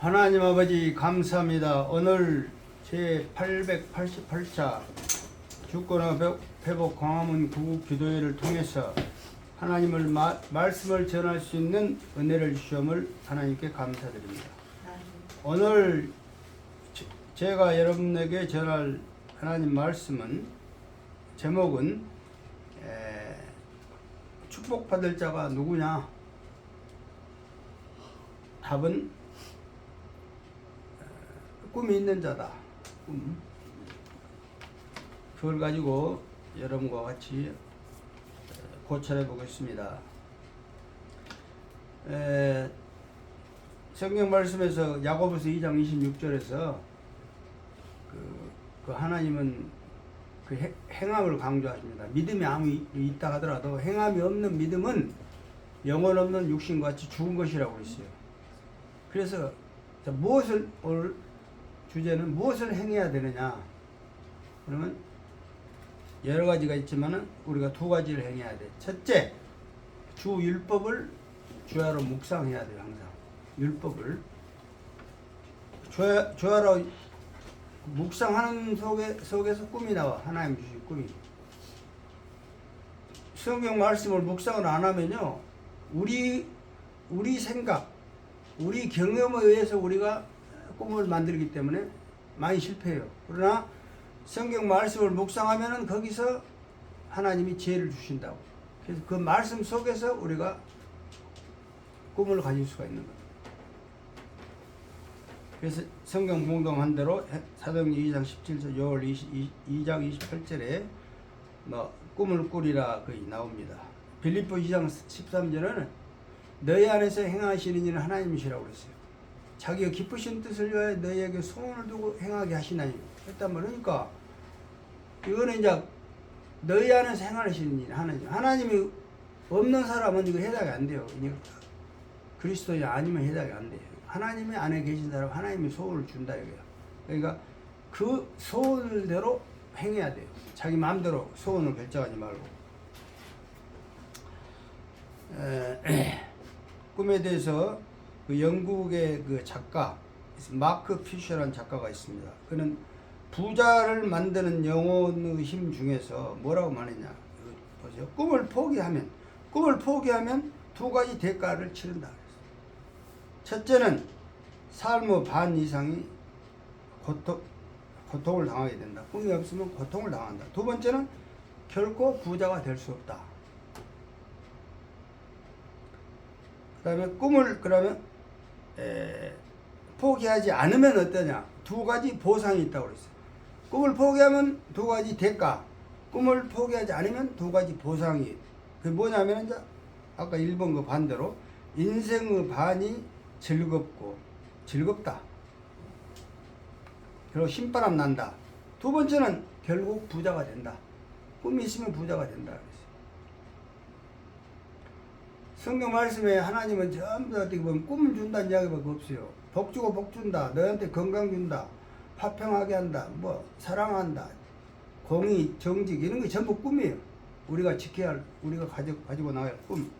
하나님 아버지 감사합니다. 오늘 제 888차 주권과 배- 회복 광화문 구국 기도회를 통해서 하나님을 마- 말씀을 전할 수 있는 은혜를 주심을 하나님께 감사드립니다. 오늘 제- 제가 여러분에게 전할 하나님 말씀은 제목은 에, 축복받을 자가 누구냐? 답은 꿈이 있는 자다. 꿈. 그걸 가지고 여러분과 같이 고찰해 보겠습니다. 에, 성경 말씀에서 야고보서 2장 26절에서 그, 그 하나님은 그 해- 행함을 강조하십니다. 믿음이 아무 이- 있다 하더라도 행함이 없는 믿음은 영혼 없는 육신같이 죽은 것이라고 했어요. 그래서 자, 무엇을 오늘 주제는 무엇을 행해야 되느냐? 그러면 여러 가지가 있지만은 우리가 두 가지를 행해야 돼. 첫째, 주 율법을 주야로 묵상해야 돼요, 항상. 율법을 주야, 주야로 묵상하는 속에, 속에서 꿈이 나와. 하나님 주신 꿈이. 성경 말씀을 묵상을 안 하면요, 우리 우리 생각, 우리 경험에 의해서 우리가 꿈을 만들기 때문에 많이 실패해요. 그러나 성경 말씀을 묵상하면은 거기서 하나님이 지혜를 주신다고. 그래서 그 말씀 속에서 우리가 꿈을 가질 수가 있는 거예요. 그래서 성경 공동한 대로 사도행전 2장 17절, 요월 2장 28절에 뭐 꿈을 꾸리라 거기 나옵니다. 빌립보 2장 13절에는 너희 안에서 행하시는 일은 하나님이시라고 그랬어요. 자기가 기쁘신 뜻을 위하여 너희에게 소원을 두고 행하게 하시나니 했단 말이니까 이거는 이제 너희 안에서 행하시는 일 하나님 하나님이 없는 사람은 이거 해당이 안 돼요. 그리스도인 아니면 해당이 안 돼요. 하나님의 안에 계신 사람 하나님이 소원을 준다 이거예요. 그러니까 그 소원대로 행해야 돼요. 자기 마음대로 소원을 결정하지 말고. 에, 꿈에 대해서 그 영국의 그 작가 마크 피셔라는 작가가 있습니다. 그는 부자를 만드는 영혼의 힘 중에서 뭐라고 말했냐? 이거 보세요. 꿈을 포기하면 꿈을 포기하면 두 가지 대가를 치른다. 첫째는 삶의 반 이상이 고통, 고통을 당하게 된다. 꿈이 없으면 고통을 당한다. 두 번째는 결코 부자가 될 수 없다. 그 다음에 꿈을 그러면 에, 포기하지 않으면 어떠냐? 두 가지 보상이 있다고 그랬어요. 꿈을 포기하면 두 가지 대가, 꿈을 포기하지 않으면 두 가지 보상이. 그게 뭐냐면 이제 아까 1번 그 반대로 인생의 반이 즐겁고 즐겁다. 그리고 신바람 난다. 두 번째는 결국 부자가 된다. 꿈이 있으면 부자가 된다. 성경 말씀에 하나님은 전부 다 어떻게 보면 꿈을 준다는 이야기밖에 없어요. 복 주고 복 준다. 너한테 건강 준다. 화평하게 한다. 뭐 사랑한다. 공의, 정직 이런 게 전부 꿈이에요. 우리가 지켜야 할, 우리가 가지고, 가지고 나갈 꿈.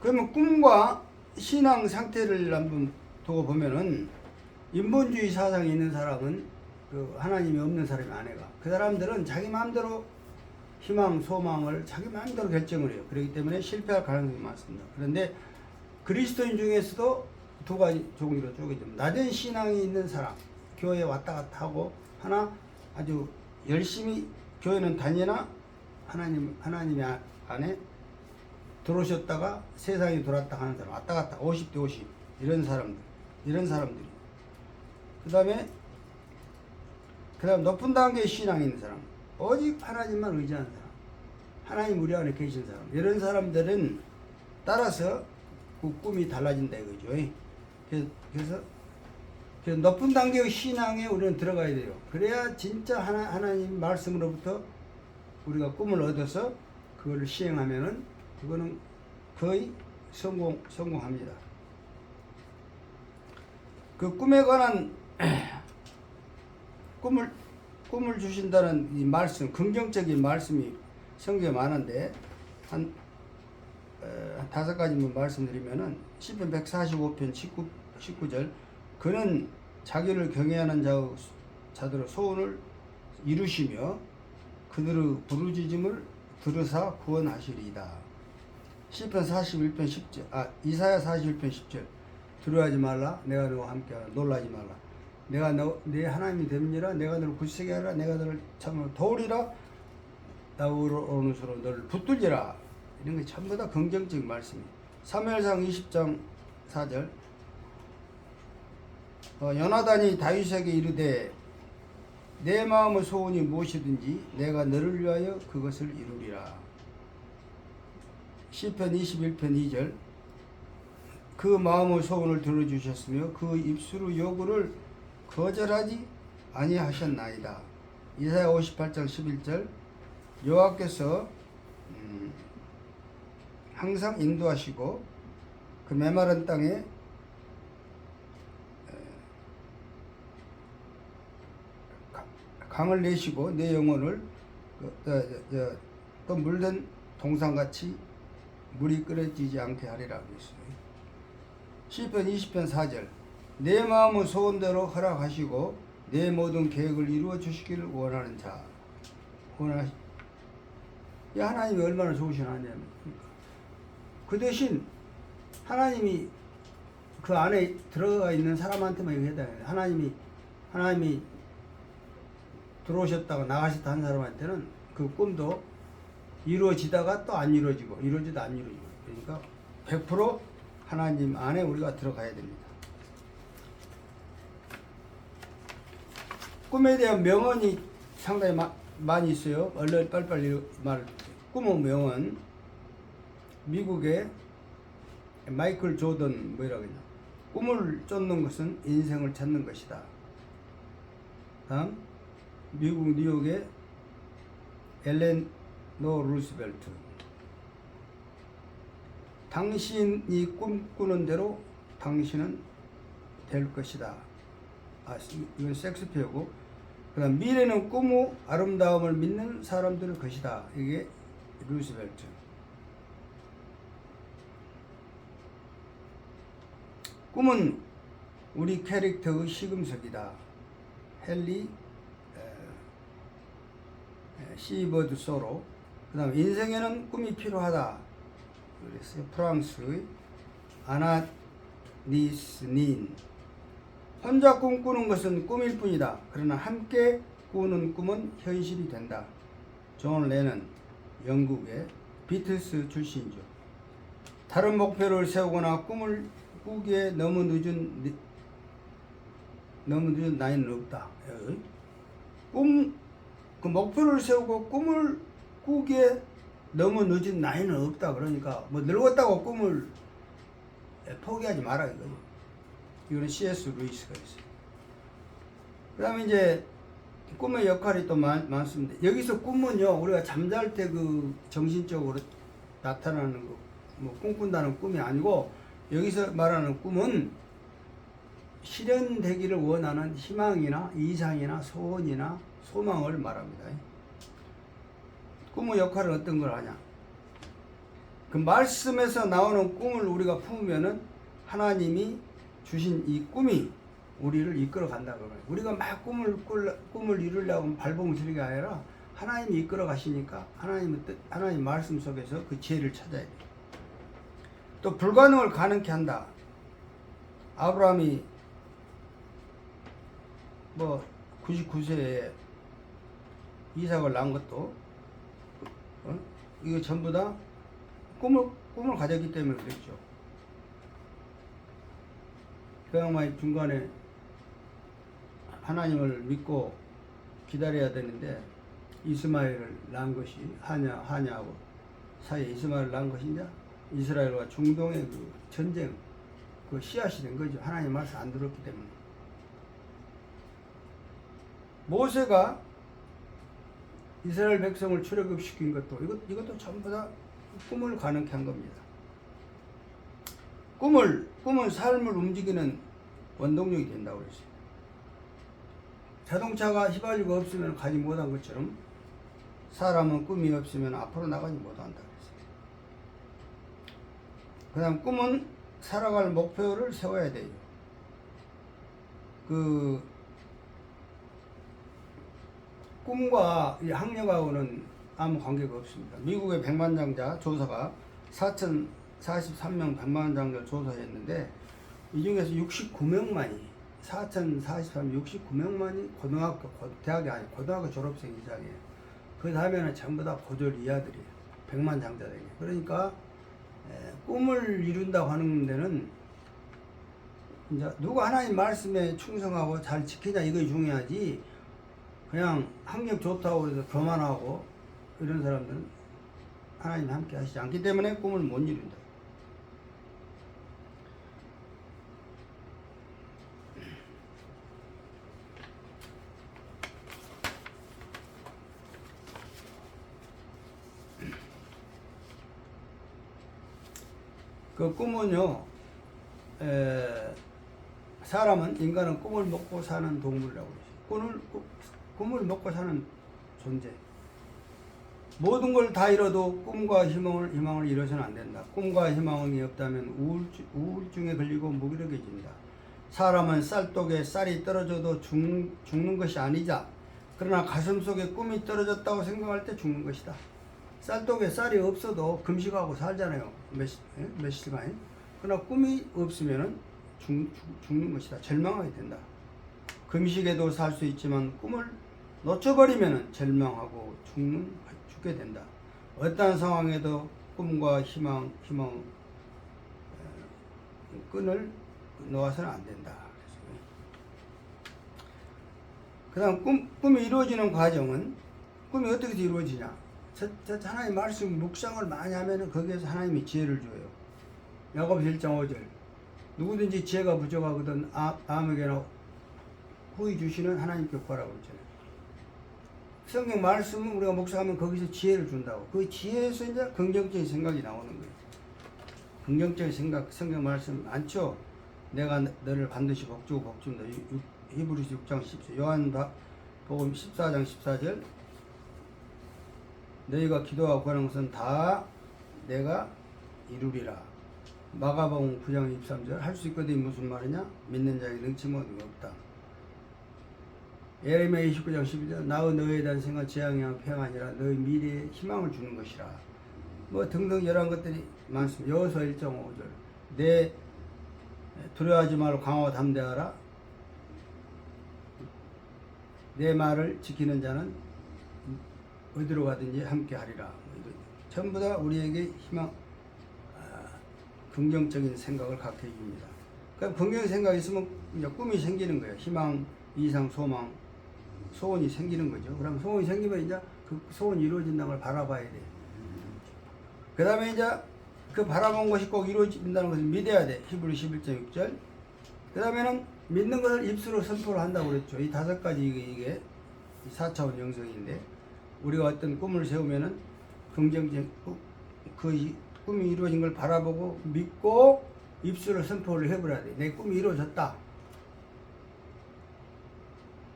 그러면 꿈과 신앙 상태를 한번 두고 보면은 인본주의 사상이 있는 사람은 그 하나님이 없는 사람이 아내가 그 사람들은 자기 마음대로 희망, 소망을 자기 마음대로 결정을 해요. 그렇기 때문에 실패할 가능성이 많습니다. 그런데 그리스도인 중에서도 두 가지 종류로 쪼개집니다. 낮은 신앙이 있는 사람, 교회 왔다 갔다 하고 하나 아주 열심히 교회는 다니나 하나님 하나님 아- 안에 들어오셨다가 세상에 돌았다 하는 사람 왔다 갔다 50대 50 이런 사람들 이런 사람들이 그 다음에 그 다음 높은 단계의 신앙이 있는 사람 오직 하나님만 의지하는 사람 하나님 우리 안에 계신 사람. 이런 사람들은 따라서 그 꿈이 달라진다 이거죠. 그래서, 그래서 높은 단계의 신앙에 우리는 들어가야 돼요. 그래야 진짜 하나, 하나님 말씀으로부터 우리가 꿈을 얻어서 그거를 시행하면은 그거는 거의 성공 성공합니다. 그 꿈에 관한 꿈을 꿈을 주신다는 이 말씀, 긍정적인 말씀이 성경에 많은데 한 어, 한 다섯 가지만 말씀드리면은 시편 145편 19 19절 그는 자기를 경외하는 자, 자들의 소원을 이루시며 그들의 부르짖음을 들으사 구원하시리이다. 시편 41편 10절 아 이사야 41편 10절 두려워하지 말라. 내가 너와 함께하라. 놀라지 말라 내가 너, 내 하나님이 됨니라 내가 너를 굳세게 하라 내가 너를 참으로 도우리라 나우로 오는 수로 너를 붙들리라 이런 게 전부 다 긍정적인 말씀이에요. 사무엘상 20장 4절 어, 연하단이 다윗에게 이르되 내 마음의 소원이 무엇이든지 내가 너를 위하여 그것을 이루리라. 시편 21편 2절 그 마음의 소원을 들어주셨으며 그 입술의 요구를 거절하지 아니하셨나이다. 이사야 58장 11절 여호와께서 음, 항상 인도하시고 그 메마른 땅에 강을 내시고 내 영혼을 그, 또 물든 동상같이 물이 끓여지지 않게 하리라 그랬어요. 시편 20편 4절 내 마음의 소원대로 허락하시고 내 모든 계획을 이루어 주시기를 원하는 자. 원하시 이 하나님이 얼마나 좋으신 하나님 그 대신 하나님이 그 안에 들어가 있는 사람한테만 이거 해야 돼. 하나님이 하나님이 들어오셨다가 나가셨다 한 사람한테는 그 꿈도 이루어지다가 또 안 이루어지고 이루어지다 안 이루어지고. 그러니까 100% 하나님 안에 우리가 들어가야 됩니다. 꿈에 대한 명언이 상당히 마, 많이 있어요. 얼른 빨리빨리 말. 꿈의 명언. 미국의 마이클 조던 뭐라고 했냐. 꿈을 쫓는 것은 인생을 찾는 것이다. 다음 미국 뉴욕의 엘렌 노 루스벨트. 당신이 꿈꾸는 대로 당신은 될 것이다. 아, 이- 이건 섹스피어고. 그다음 미래는 꿈의 아름다움을 믿는 사람들의 것이다. 이게 루스벨트. 꿈은 우리 캐릭터의 시금석이다. 헨리 시버드 소로. 그다음 인생에는 꿈이 필요하다. 프랑스의 아나니스닌. 혼자 꿈꾸는 것은 꿈일 뿐이다. 그러나 함께 꾸는 꿈은 현실이 된다. 존 레넌, 영국의 비틀스 출신이죠. 다른 목표를 세우거나 꿈을 꾸기에 너무 늦은 니- 너무 늦은 나이는 없다. 예. 꿈, 그 목표를 세우고 꿈을 꾸기에 너무 늦은 나이는 없다. 그러니까 뭐 늙었다고 꿈을 포기하지 마라 이거죠. 이거는 C.S. 루이스가 있어요. 그 다음에 이제 꿈의 역할이 또 많, 많습니다. 여기서 꿈은요, 우리가 잠잘 때 그 정신적으로 나타나는 거, 뭐 꿈꾼다는 꿈이 아니고, 여기서 말하는 꿈은 실현되기를 원하는 희망이나 이상이나 소원이나 소망을 말합니다. 꿈의 역할은 어떤 걸 하냐? 그 말씀에서 나오는 꿈을 우리가 품으면은 하나님이 주신 이 꿈이 우리를 이끌어 간다 그래요. 우리가 막 꿈을 꿀, 꿈을 이루려고 발봉스러게 아니라 하나님이 이끌어 가시니까 하나님의 뜻, 하나님 말씀 속에서 그 지혜를 찾아야 돼. 또 불가능을 가능케 한다. 아브라함이 뭐 99세에 이삭을 낳은 것도 어? 이거 전부 다 꿈을 꿈을 가졌기 때문에 그랬죠. 그 양반이 중간에 하나님을 믿고 기다려야 되는데 이스마엘을 낳은 것이 하냐 하냐하고 사이에 이스마엘을 낳은 것이냐 이스라엘과 중동의 그 전쟁 그 씨앗이 된 거죠. 하나님 말씀 안 들었기 때문에 모세가 이스라엘 백성을 출애굽시킨 것도 이것 이것도 전부 다 꿈을 가능케 한 겁니다. 꿈을 꿈은 삶을 움직이는 원동력이 된다고 그랬어요. 자동차가 휘발유가 없으면 가지 못한 것처럼 사람은 꿈이 없으면 앞으로 나가지 못한다 그랬어요. 그다음 꿈은 살아갈 목표를 세워야 돼요. 그 꿈과 이 학력하고는 아무 관계가 없습니다. 미국의 백만장자 조사가 4,043명 백만장자를 조사했는데 이 중에서 69명만이 4,043 69명만이 고등학교 고- 대학이 아니 고등학교 졸업생 이상이에요. 그 다음에는 전부 다 고졸 이하들이에요. 백만장자들이. 그러니까 에, 꿈을 이룬다고 하는 데는 이제 누가 하나님 말씀에 충성하고 잘 지키냐 이거 중요하지 그냥 학력 좋다고 해서 교만하고 이런 사람들은 하나님 함께 하시지 않기 때문에 꿈을 못 이룬다. 그 꿈은요, 에, 사람은 인간은 꿈을 먹고 사는 동물이라고. 꿈을 꾸- 꿈을 먹고 사는 존재. 모든 걸다 이뤄도 꿈과 희망을 희망을 이뤄서는 안 된다. 꿈과 희망이 없다면 우울증, 우울증에 걸리고 무기력해진다. 사람은 쌀독에 쌀이 떨어져도 죽, 죽는 것이 아니자. 그러나 가슴 속에 꿈이 떨어졌다고 생각할 때 죽는 것이다. 쌀독에 쌀이 없어도 금식하고 살잖아요. 며칠, 예? 며칠간. 그러나 꿈이 없으면은 죽, 죽, 죽는 것이다. 절망하게 된다. 금식에도 살 수 있지만 꿈을 놓쳐버리면은 절망하고 죽는, 죽게 된다. 어떠한 상황에도 꿈과 희망, 희망, 어, 끈을 놓아서는 안 된다. 그 다음 꿈, 꿈이 이루어지는 과정은 꿈이 어떻게 이루어지냐? 하나님 말씀 묵상을 많이 하면은 거기에서 하나님이 지혜를 줘요. 야곱 1장 5절. 누구든지 지혜가 부족하거든 아, 아무에게나 후히 주시는 하나님께 구하라고 그랬잖아요. 성경 말씀은 우리가 묵상하면 거기서 지혜를 준다고. 그 지혜에서 이제 긍정적인 생각이 나오는 거예요. 긍정적인 생각, 성경 말씀 많죠? 내가 너- 너를 반드시 복주고 복준다. 히브리서 6장 10절. 요한 바- 복음 14장 14절. 너희가 기도하고 구하는 것은 다 내가 이루리라. 마가복음 9장 23절 할 수 있거든 무슨 말이냐? 믿는 자에게 능치 못한 게 없다. 예레미야 29장 12절 나의 너희에 대한 생각 재앙이야 평안이라 너희 미래에 희망을 주는 것이라. 뭐 등등 여러 것들이 많습니다. 여호수아 1장 5절 내 두려워하지 말고 강하고 담대하라. 내 말을 지키는 자는 어디로 가든지 함께 하리라. 전부 다 우리에게 희망, 아, 긍정적인 생각을 갖게 해줍니다. 그러니까 긍정 생각이 있으면 꿈이 생기는 거예요. 희망, 이상, 소망, 소원이 생기는 거죠. 그럼 소원이 생기면 이제 그 소원이 이루어진다는 걸 바라봐야 돼. 그 다음에 이제 그 바라본 것이 꼭 이루어진다는 것을 믿어야 돼. 히브리 11장 6절. 그 다음에는 믿는 것을 입술로 선포를 한다고 그랬죠. 이 다섯 가지 이게 4차원 영성인데 우리가 어떤 꿈을 세우면은 긍정적 그 이- 꿈이 이루어진 걸 바라보고 믿고 입술로 선포를 해버려야 돼. 내 꿈이 이루어졌다.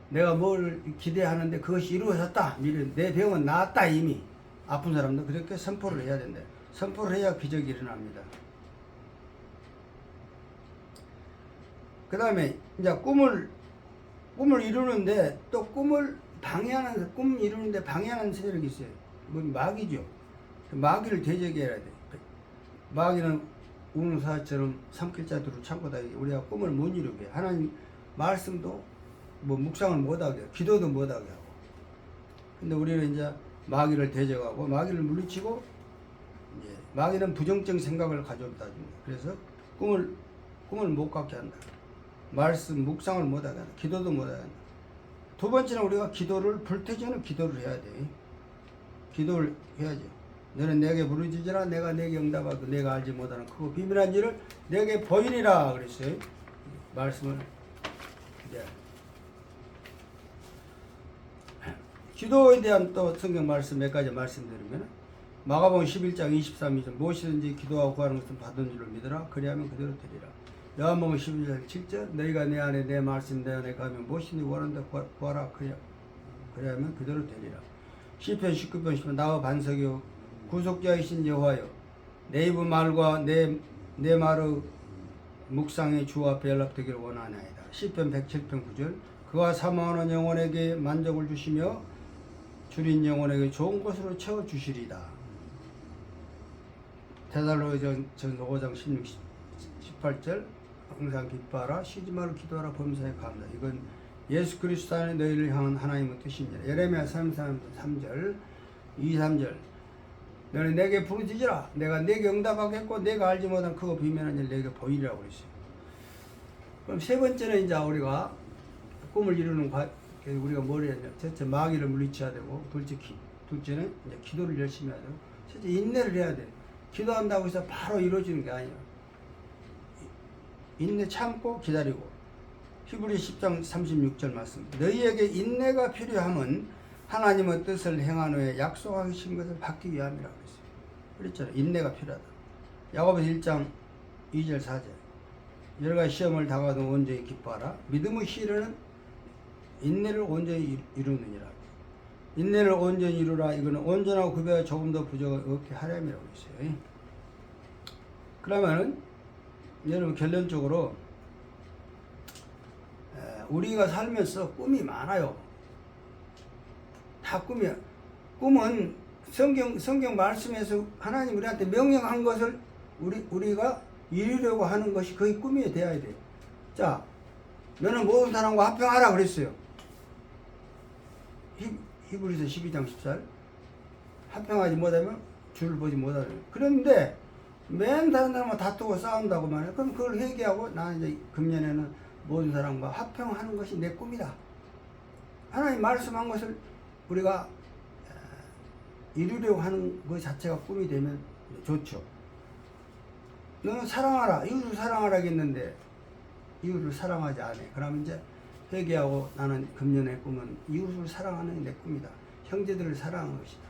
내가 뭘 기대하는데 그것이 이루어졌다. 내 병은 나았다 이미. 아픈 사람도 그렇게 선포를 해야 된다. 선포를 해야 기적이 일어납니다. 그 다음에 이제 꿈을 꿈을 이루는데 또 꿈을 방해하는 꿈 이루는데 방해하는 세력이 있어요. 뭐 마귀죠. 마귀를 대적해야 돼. 마귀는 우는 사처럼 삼킬자들을 참고 다니게 우리가 꿈을 못 이루게 하나님 말씀도 뭐 묵상을 못하게 기도도 못하게 하고 근데 우리는 이제 마귀를 대적하고 마귀를 물리치고 이제 마귀는 부정적 생각을 가져다 줍니다. 그래서 꿈을 꿈을 못 갖게 한다. 말씀 묵상을 못하게 한다. 기도도 못하게 한다. 두 번째는 우리가 기도를 불태지는 기도를 해야 돼. 기도를 해야죠. 너는 내게 부르짖으라 내가 내게 응답하고 내가 알지 못하는 그 비밀한 일을 내게 보이리라 그랬어요. 말씀을 이제 기도에 대한 또 성경 말씀 몇 가지 말씀드리면 마가복음 11장 23절 무엇이든지 기도하고 구하는 것은 받은 줄로 믿으라 그리하면 그대로 되리라 요한복음 11장 7절? 너희가 내 안에 내 말씀 내 안에 가면 무엇이든지 원한다 구하- 구하라. 그리, 그리하면 그대로 되리라. 시편 19편 10편 나와 반석이요. 구속자이신 여호와여 내 입의 말과 내, 내 말의 묵상의 주 앞에 연락되기를 원하나이다. 시편 107편 9절. 그와 사모하는 영혼에게 만족을 주시며 줄인 영혼에게 좋은 곳으로 채워 주시리다. 대달로전 전 5장 16, 18절 항상 기뻐하라 쉬지 말고 기도하라 범사에 감사 이건 예수 그리스도 안에 너희를 향한 하나님의 뜻입니다. 예레미야 33, 3절 2, 3절 너는 내게 부르짖으라 내가 내게 응답하겠고 내가 알지 못한 그거 비밀한 일 내게 보이리라고 그랬어요. 그럼 세 번째는 이제 우리가 꿈을 이루는 과, 우리가 뭘 해야 되냐 첫째 마귀를 물리쳐야 되고 둘째 기, 둘째는 이제 기도를 열심히 해야 되고 셋째 인내를 해야 돼. 기도한다고 해서 바로 이루어지는 게 아니야. 인내 참고 기다리고 히브리 10장 36절 말씀 너희에게 인내가 필요함은 하나님의 뜻을 행한 후에 약속하신 것을 받기 위함이라고 그랬어요. 그랬잖아요. 인내가 필요하다. 야고보서 1장 2절 4절 여러 가지 시험을 당하도 온전히 기뻐하라. 믿음의 시련은 인내를 온전히 이루느니라. 인내를 온전히 이루라. 이거는 온전하고 구별하 조금 더 부족을 없게 하렴이라고 했어요. 그러면은 여러분 결론적으로 에, 우리가 살면서 꿈이 많아요. 다 꿈이야. 꿈은 성경 성경 말씀에서 하나님 우리한테 명령한 것을 우리 우리가 이루려고 하는 것이 거의 꿈이 되어야 돼. 자, 너는 모든 사람과 합평하라 그랬어요. 히, 히브리서 12장 14절. 합평하지 못하면 줄을 보지 못하는. 그런데 맨 다른 사람과 다투고 싸운다고 말해. 그럼 그걸 회개하고 나는 이제 금년에는 모든 사람과 합평하는 것이 내 꿈이다. 하나님 말씀한 것을 우리가 에, 이루려고 하는 것 자체가 꿈이 되면 좋죠. 너는 사랑하라. 이웃을 사랑하라 했는데 이웃을 사랑하지 않아. 그러면 이제 회개하고 나는 금년의 꿈은 이웃을 사랑하는 내 꿈이다. 형제들을 사랑하는 것이다.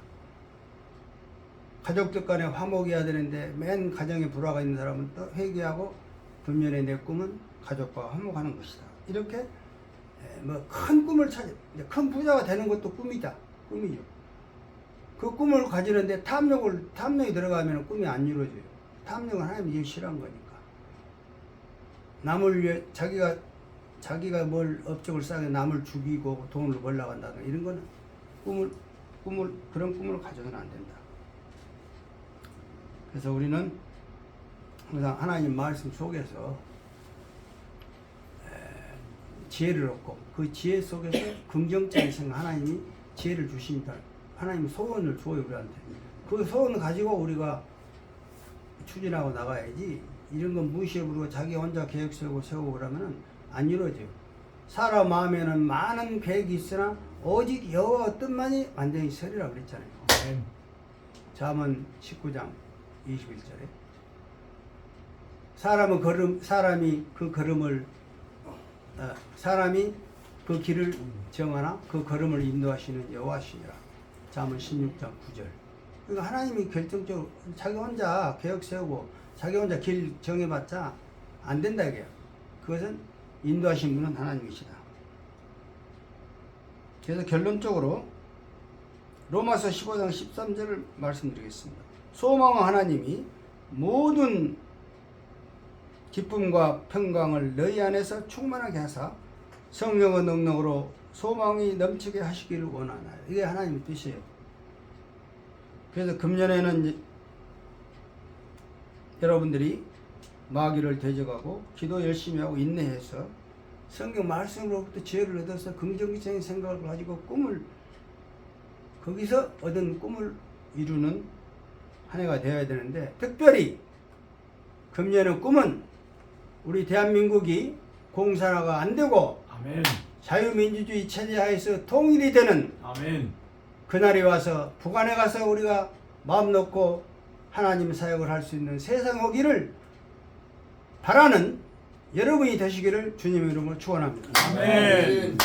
가족들 간에 화목해야 되는데 맨 가정에 불화가 있는 사람은 또 회개하고 금년의 내 꿈은 가족과 화목하는 것이다. 이렇게 뭐 큰 꿈을 찾아 큰 부자가 되는 것도 꿈이다. 꿈이죠. 그 꿈을 가지는데 탐욕을 탐욕이 들어가면 꿈이 안 이루어져요. 탐욕은 하나님이 싫어한 거니까. 남을 위해 자기가 자기가 뭘 업적을 쌓게 남을 죽이고 돈을 벌려고 한다든 이런 거는 꿈을 꿈을 그런 꿈을 가져서는 안 된다. 그래서 우리는 항상 하나님 말씀 속에서 에, 지혜를 얻고 그 지혜 속에서 긍정적인 생각 하나님이 지혜를 주십니다. 하나님 소원을 줘요 우리한테. 그 소원을 가지고 우리가 추진하고 나가야지 이런 건 무시해버리고 자기 혼자 계획 세우고 세우고 그러면은 안 이루어져요. 사람 마음에는 많은 계획이 있으나 오직 여호와 뜻만이 완전히 서리라 그랬잖아요. 잠언 19장 21절에 사람은 걸음 사람이 그 걸음을 어, 사람이 그 길을 정하나 그 걸음을 인도하시는 여호와시니라. 잠언 16장 9절. 그러니까 하나님이 결정적으로 자기 혼자 계획 세우고 자기 혼자 길 정해봤자 안 된다 이게요. 그것은 인도하신 분은 하나님이시다. 그래서 결론적으로 로마서 15장 13절을 말씀드리겠습니다. 소망은 하나님이 모든 기쁨과 평강을 너희 안에서 충만하게 하사 성령의 능력으로 소망이 넘치게 하시기를 원하나요. 이게 하나님의 뜻이에요. 그래서 금년에는 여러분들이 마귀를 대적하고 기도 열심히 하고 인내해서 성경 말씀으로부터 지혜를 얻어서 긍정적인 생각을 가지고 꿈을 거기서 얻은 꿈을 이루는 한 해가 되어야 되는데 특별히 금년의 꿈은 우리 대한민국이 공산화가 안 되고 아멘. 자유민주주의 체제 하에서 통일이 되는 아멘. 그날이 와서 북한에 가서 우리가 마음 놓고 하나님 사역을 할 수 있는 세상 오기를 바라는 여러분이 되시기를 주님의 이름으로 축원합니다. 아멘.